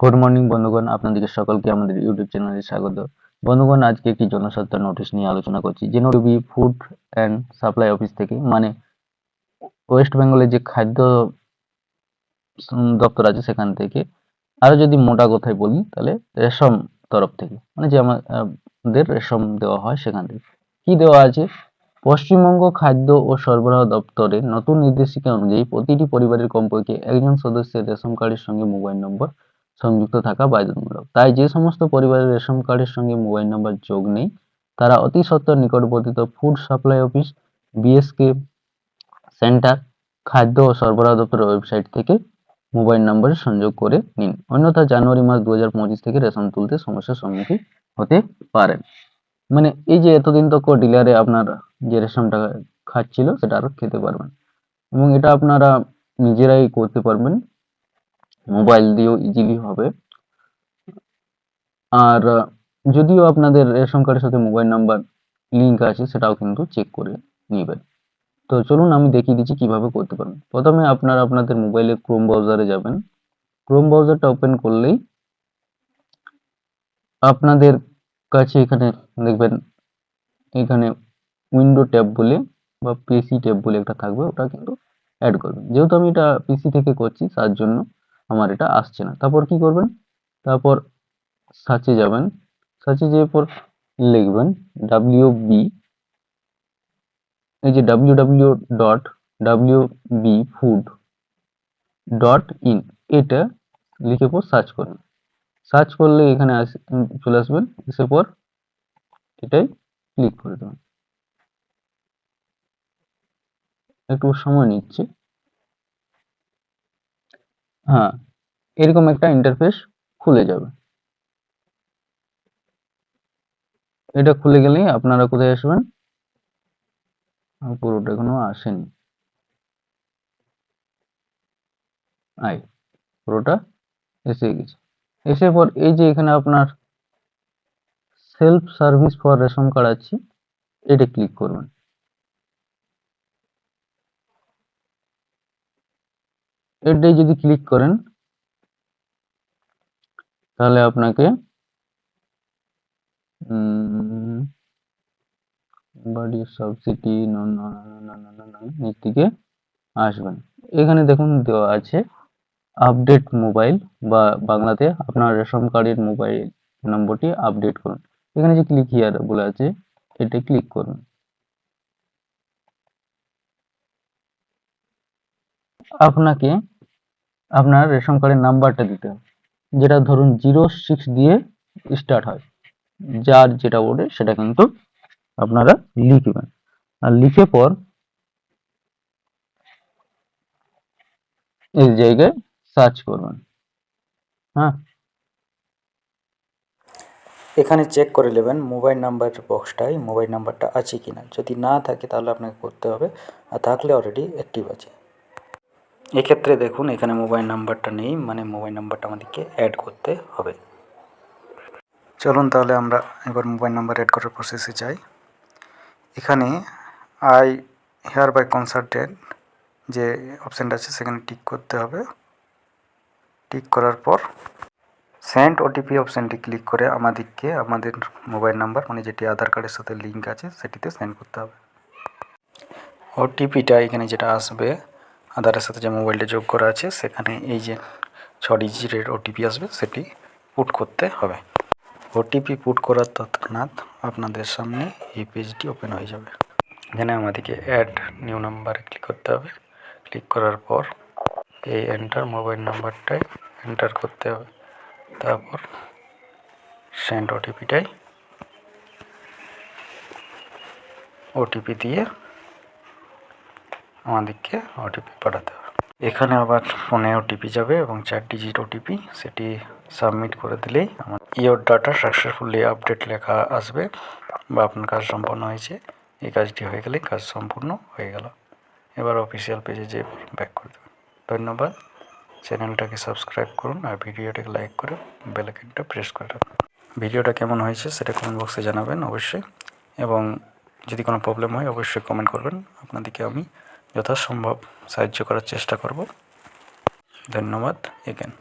Good morning বন্ধুগণ। আপনাদেরকে সকলকে আমাদের ইউটিউব চ্যানেলে স্বাগত। বন্ধুগণ, আজকে একটি জনস্বার্থ নোটিশ নিয়ে আলোচনা করছি। যে নোটিশটি ফুড অ্যান্ড সাপ্লাই অফিস থেকে মানে ওয়েস্ট বেঙ্গলের যে খাদ্য দপ্তর আছে সেখান থেকে, আরও যদি মোটা কথায় বলি, তাহলে রেশম তরফ থেকে মানে যে আমাদের রেশম দেওয়া হয় সেখান থেকে। কি দেওয়া আছে? পশ্চিমবঙ্গ খাদ্য ও সরবরাহ দপ্তরের নতুন নির্দেশিকা অনুযায়ী প্রতিটি পরিবারের কমপক্ষে একজন সদস্যের রেশন কার্ডের সঙ্গে মোবাইল নম্বর সংযুক্ত থাকা বাধ্যতামূলক। তাই যে সমস্ত পরিবারের রেশন কার্ডের সঙ্গে মোবাইল নাম্বার যোগ নেই, তারা অতি সত্বর নিকটবর্তিত food supply office, BSK centre, খাদ্য ও সরবরাহ দপ্তরের ওয়েবসাইট থেকে মোবাইল নম্বরে সংযোগ করে নিন। অন্যথা জানুয়ারি মাস দু হাজার পঁচিশ থেকে রেশন তুলতে সমস্যার সম্মুখীন হতে পারেন। মানে এই যে এতদিন তো ডিলারে আপনার যে রেশনটা খাচ্ছিল, সেটা আর খেতে পারবেন। এবং এটা আপনারা নিজেরাই করতে পারবেন। মোবাইল দিয়েও ইজিলি হবে। আর যদিও আপনাদের রেশন কার্ডের সাথে মোবাইল নাম্বার লিংক আছে, সেটাও কিন্তু চেক করে নেবেন। তো চলুন আমি দেখিয়ে দিচ্ছি কীভাবে করতে পারবেন। প্রথমে আপনারা আপনাদের মোবাইলে ক্রোম ব্রাউজারে যাবেন। ক্রোম ব্রাউজারটা ওপেন করলেই আপনাদের কাছে এখানে দেখবেন, এখানে উইন্ডো ট্যাব বলে বা পিসি ট্যাব বলে একটা থাকবে, ওটা কিন্তু অ্যাড করবেন। যেহেতু আমি এটা পিসি থেকে করছি, তার জন্য আমার এটা আসছে না। তারপর কি করবেন? তারপর সার্চে যাবেন। সার্চে যাওয়ার পর লিখবেন ডাব্লিউ বি এই যে W W dot W B food dot in এটা লিখে পর সার্চ করবেন। সার্চ করলে এখানে চলে আসবেন, এসে পর এটাই ক্লিক করে দেবেন। একটু সময় নিচ্ছে। হ্যাঁ এরকম একটা ইন্টারফেস খুলে যাবে। এটা খুলে গেলেই আপনারা কোথায় আসবেন? পুরোটা এখনও আসেনি। আই পুরোটা এসে গেছে। এসে পর এই যে এখানে আপনার self service for ration card আছে, এটা ক্লিক করবেন। এটাই যদি ক্লিক করেন, তাহলে আপনাকে বাড়ি সাবসিডি নিচ থেকে আসবেন এখানে দেখুন দেওয়া আছে আপডেট মোবাইল বা বাংলাতে আপনার রেশন কার্ডের মোবাইল নম্বরটি আপডেট করুন। এখানে যে ক্লিক হিয়ার বলে আছে, এটা ক্লিক করুন। আপনাকে আপনার রেশন কার্ডের নাম্বারটা দিতে হবে। যেটা ধরুন জিরো সিক্স দিয়ে স্টার্ট হয়। যার যেটা ওঠে সেটা কিন্তু আপনারা লিখবেন। আর লিখে পর এই জায়গায় সার্চ করবেন। হ্যাঁ? এখানে চেক করে নেবেন মোবাইল নাম্বার বক্সটায় মোবাইল নাম্বারটা আছে কি না যদি না থাকে তাহলে আপনাকে করতে হবে। আর থাকলে অলরেডি অ্যাক্টিভ আছে। এক্ষেত্রে দেখুন, এখানে মোবাইল নাম্বারটা নেই মানে মোবাইল নাম্বারটা আমাদেরকে অ্যাড করতে হবে। চলুন তাহলে আমরা এবার মোবাইল নাম্বার অ্যাড করার প্রসেসে যাই। এখানে আই হেয়ার বাই কনসালটেন্ট যে অপশানটা আছে, সেখানে টিক করতে হবে। টিক করার পর সেন্ড ওটিপি অপশানটি ক্লিক করে আমাদেরকে আমাদের মোবাইল নাম্বার মানে যেটি আধার কার্ডের সাথে লিঙ্ক আছে, সেটিতে সেন্ড করতে হবে। ওটিপিটা এখানে যেটা আসবে আধারের সাথে যে মোবাইলটা যোগ করা আছে, সেখানে এই যে ছ ডিজিটের ওটিপি আসবে, সেটি পুট করতে হবে। ওটিপি পুট করার তৎক্ষণাৎ আপনাদের সামনে এই পেজটি ওপেন হয়ে যাবে। এখানে আমাদেরকে অ্যাড নিউ নাম্বারে ক্লিক করতে হবে। ক্লিক করার পর এই এন্টার মোবাইল নাম্বারটাই এন্টার করতে হবে। তারপর সেন্ড ওটিপিটাই ওটিপি দিয়ে আমাদেরকে ওটিপি পাঠাতে হবে। এখানে আবার ফোনে ওটিপি যাবে এবং চার ডিজিট ওটিপি সেটি সাবমিট করে দিলেই আমার ইয়োর ডাটা সাকসেসফুলি আপডেট লেখা আসবে বা আপনার কাজ সম্পন্ন হয়েছে। এই কাজটি হয়ে গেলে কাজ সম্পূর্ণ হয়ে গেল। এবার অফিসিয়াল পেজে যেয়ে ব্যাক করে দেবেন। ধন্যবাদ। চ্যানেলটাকে সাবস্ক্রাইব করুন আর ভিডিওটাকে লাইক করে বেল আইকনটা প্রেস করে রাখুন। ভিডিওটা কেমন হয়েছে সেটা কমেন্ট বক্সে জানাবেন অবশ্যই। এবং যদি কোনো প্রবলেম হয় অবশ্যই কমেন্ট করবেন। আপনাদেরকে আমি যথাসম্ভব সাহায্য করার চেষ্টা করব। ধন্যবাদ এগেন